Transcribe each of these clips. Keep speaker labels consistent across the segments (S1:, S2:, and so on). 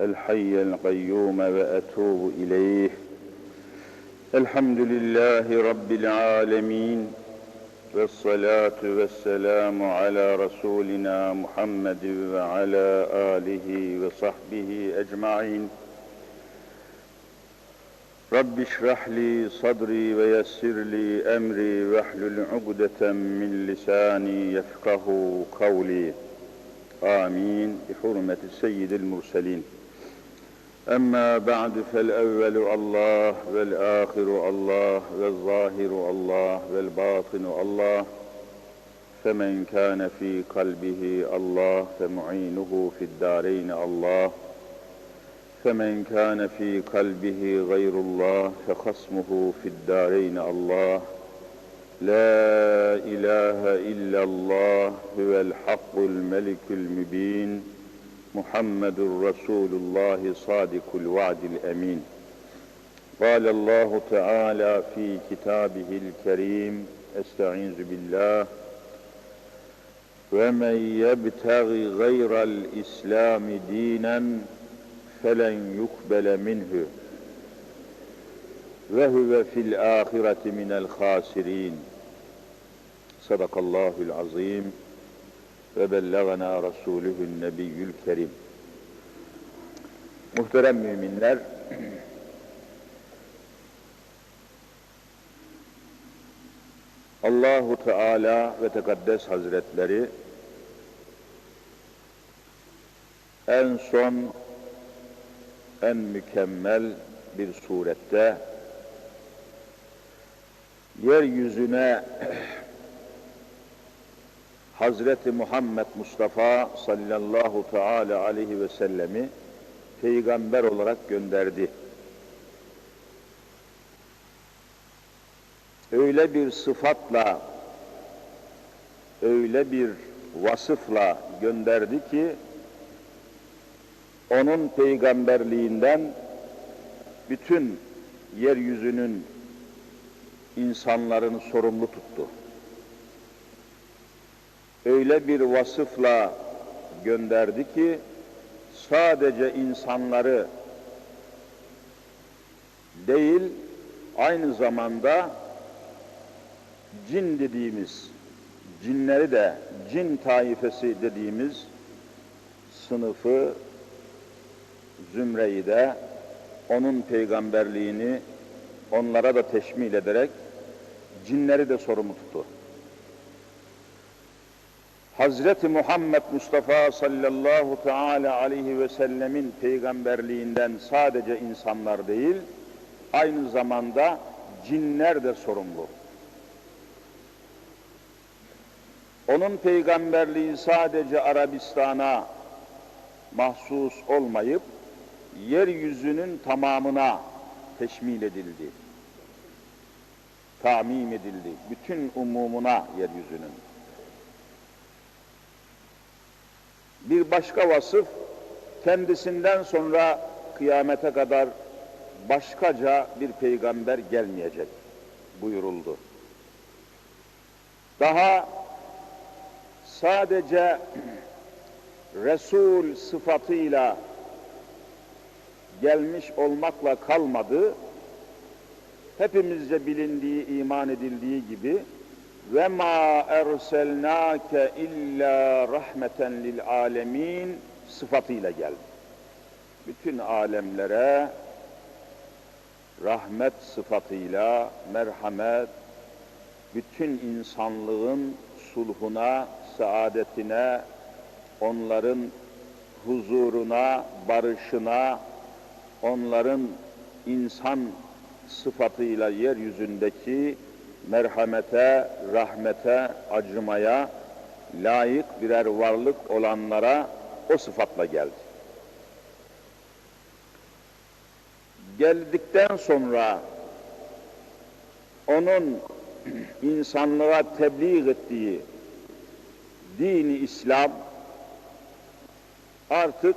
S1: الحي القيوم وأتوب إليه. الحمد لله رب العالمين والصلاة والسلام على رسولنا محمد وعلى آله وصحبه أجمعين. رب اشرح لي صدري ويسر لي أمري واحلل عقدة من لساني يفقه قولي. آمين. بحرمة السيد المرسلين. أما بعد فالأول الله والآخر الله والظاهر الله والباطن الله. فمن كان في قلبه الله فمعينه في الدارين الله. فمن كان في قلبه غير الله فخصمه في الدارين الله. لا إله إلا الله هو الحق الملك المبين. محمد رسول الله صادق الوعد الأمين. قال الله تعالى في كتابه الكريم أستعيذ بالله. ومن يبتغ غير الإسلام دينا فلن يقبل منه. وهو في الآخرة من الخاسرين. صدق الله العظيم. Ve bellagana Resulühün Nebiyyül Kerim. Muhterem müminler, Allahu Teala ve Tekaddes Hazretleri en son en mükemmel bir surette yeryüzüne Hazreti Muhammed Mustafa sallallahu teala aleyhi ve sellemi peygamber olarak gönderdi. Öyle bir sıfatla, öyle bir vasıfla gönderdi ki, onun peygamberliğinden bütün yeryüzünün insanlarını sorumlu tuttu öyle bir vasıfla gönderdi ki sadece insanları değil aynı zamanda cin dediğimiz cinleri de cin taifesi dediğimiz sınıfı zümreyi de onun peygamberliğini onlara da teşmil ederek cinleri de sorumlu tuttu. Hazreti Muhammed Mustafa sallallahu teala aleyhi ve sellemin peygamberliğinden sadece insanlar değil, aynı zamanda cinler de sorumlu. Onun peygamberliği sadece Arabistan'a mahsus olmayıp, yeryüzünün tamamına teşmil edildi. Tamim edildi. Bütün umumuna yeryüzünün. Bir başka vasıf, kendisinden sonra kıyamete kadar başkaca bir peygamber gelmeyecek buyuruldu. Daha sadece Resul sıfatıyla gelmiş olmakla kalmadı, hepimizce bilindiği, iman edildiği gibi ve ma erselnake illa rahmeten lil alemin sıfatıyla geldi. Bütün alemlere rahmet sıfatıyla merhamet, bütün insanlığın sulhuna, saadetine, onların huzuruna, barışına, onların insan sıfatıyla yeryüzündeki merhamete, rahmete, acımaya layık birer varlık olanlara o sıfatla geldi. Geldikten sonra onun insanlığa tebliğ ettiği dini İslam artık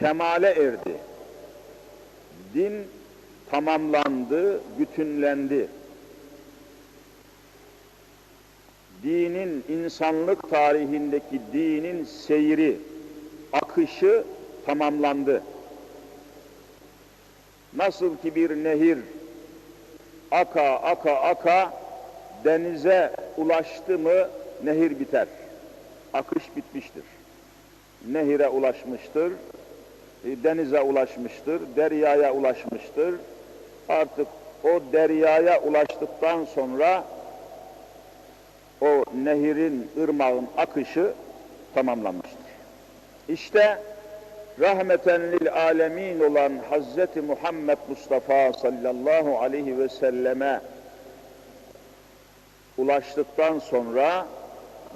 S1: kemale erdi. Din tamamlandı, bütünlendi. Dinin insanlık tarihindeki dinin seyri, akışı tamamlandı. Nasıl ki bir nehir aka aka aka denize ulaştı mı nehir biter. Akış bitmiştir. Nehire ulaşmıştır, e, denize ulaşmıştır, deryaya ulaşmıştır. Artık o deryaya ulaştıktan sonra o nehirin, ırmağın akışı tamamlanmıştır. İşte rahmeten lil alemin olan Hazreti Muhammed Mustafa sallallahu aleyhi ve selleme ulaştıktan sonra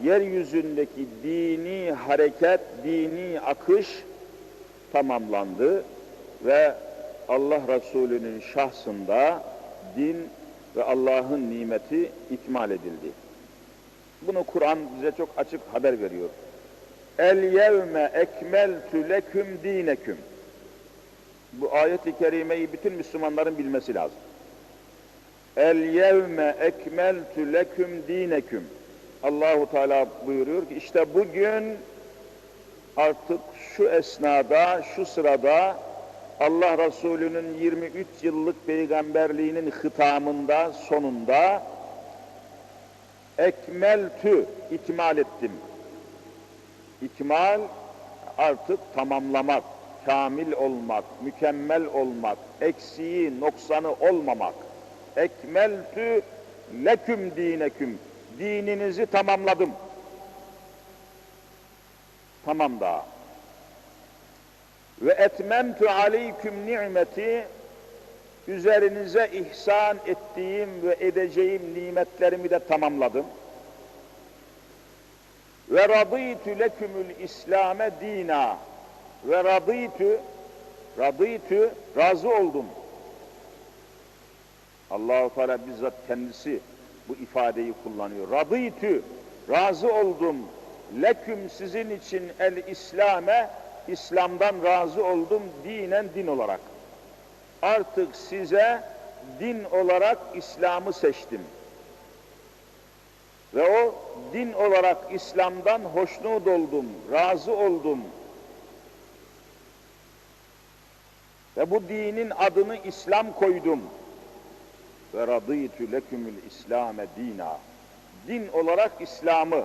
S1: yeryüzündeki dini hareket, dini akış tamamlandı ve Allah Resulü'nün şahsında din ve Allah'ın nimeti ikmal edildi. Bunu Kur'an bize çok açık haber veriyor. El yevme ekmeltü leküm dineküm. Bu ayet-i kerimeyi bütün Müslümanların bilmesi lazım. El yevme ekmeltü leküm dineküm. Allahu Teala buyuruyor ki işte bugün artık şu esnada, şu sırada Allah Resulü'nün 23 yıllık peygamberliğinin hitamında, sonunda ekmeltü, ikmal ettim. İkmal artık tamamlamak, kamil olmak, mükemmel olmak, eksiği, noksanı olmamak. Ekmeltü leküm dineküm. Dininizi tamamladım. Tamam daha. Ve etmemtu aleyküm ni'meti üzerinize ihsan ettiğim ve edeceğim nimetlerimi de tamamladım. Ve radîtü lekümül İslame dina ve radîtü radîtü razı oldum. Allahu Teala bizzat kendisi bu ifadeyi kullanıyor. Radîtü razı oldum. Leküm sizin için el İslame İslam'dan razı oldum dinen din olarak. Artık size din olarak İslam'ı seçtim. Ve o din olarak İslam'dan hoşnut oldum, razı oldum. Ve bu dinin adını İslam koydum. Ve radîtü lekümül İslame dina. Din olarak İslam'ı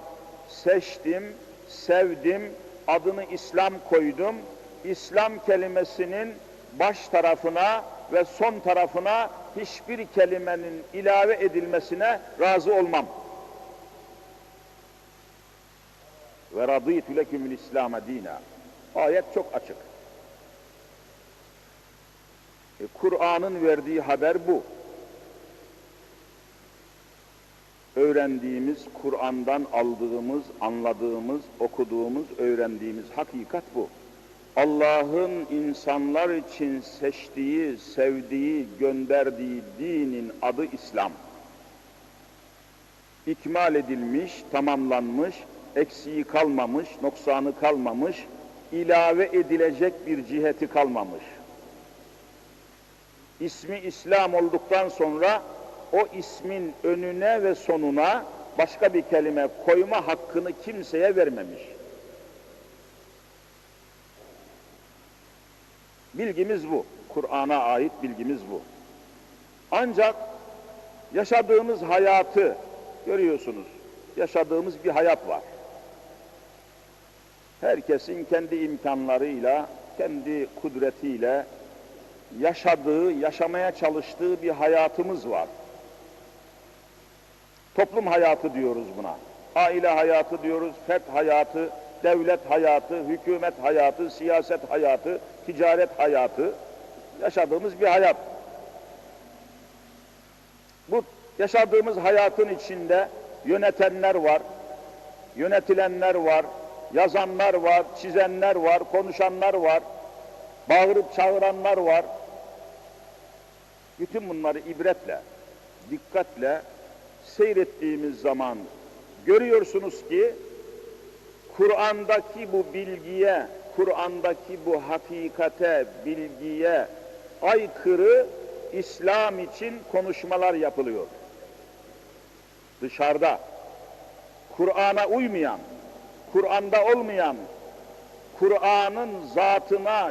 S1: seçtim, sevdim, adını İslam koydum. İslam kelimesinin baş tarafına ve son tarafına hiçbir kelimenin ilave edilmesine razı olmam. Ve radîtü lekümül İslam'a dina. Ayet çok açık. E, Kur'an'ın verdiği haber bu. Öğrendiğimiz, Kur'an'dan aldığımız, anladığımız, okuduğumuz, öğrendiğimiz hakikat bu. Allah'ın insanlar için seçtiği, sevdiği, gönderdiği dinin adı İslam. İkmal edilmiş, tamamlanmış, eksiği kalmamış, noksanı kalmamış, ilave edilecek bir ciheti kalmamış. İsmi İslam olduktan sonra o ismin önüne ve sonuna başka bir kelime koyma hakkını kimseye vermemiş. Bilgimiz bu. Kur'an'a ait bilgimiz bu. Ancak yaşadığımız hayatı görüyorsunuz. Yaşadığımız bir hayat var. Herkesin kendi imkanlarıyla, kendi kudretiyle yaşadığı, yaşamaya çalıştığı bir hayatımız var. Toplum hayatı diyoruz buna. Aile hayatı diyoruz, fert hayatı, devlet hayatı, hükümet hayatı, siyaset hayatı, ticaret hayatı. Yaşadığımız bir hayat. Bu yaşadığımız hayatın içinde yönetenler var, yönetilenler var, yazanlar var, çizenler var, konuşanlar var, bağırıp çağıranlar var. Bütün bunları ibretle, dikkatle seyrettiğimiz zaman görüyorsunuz ki Kur'an'daki bu bilgiye, Kur'an'daki bu hakikate, bilgiye aykırı İslam için konuşmalar yapılıyor. Dışarıda Kur'an'a uymayan, Kur'an'da olmayan, Kur'an'ın zatına,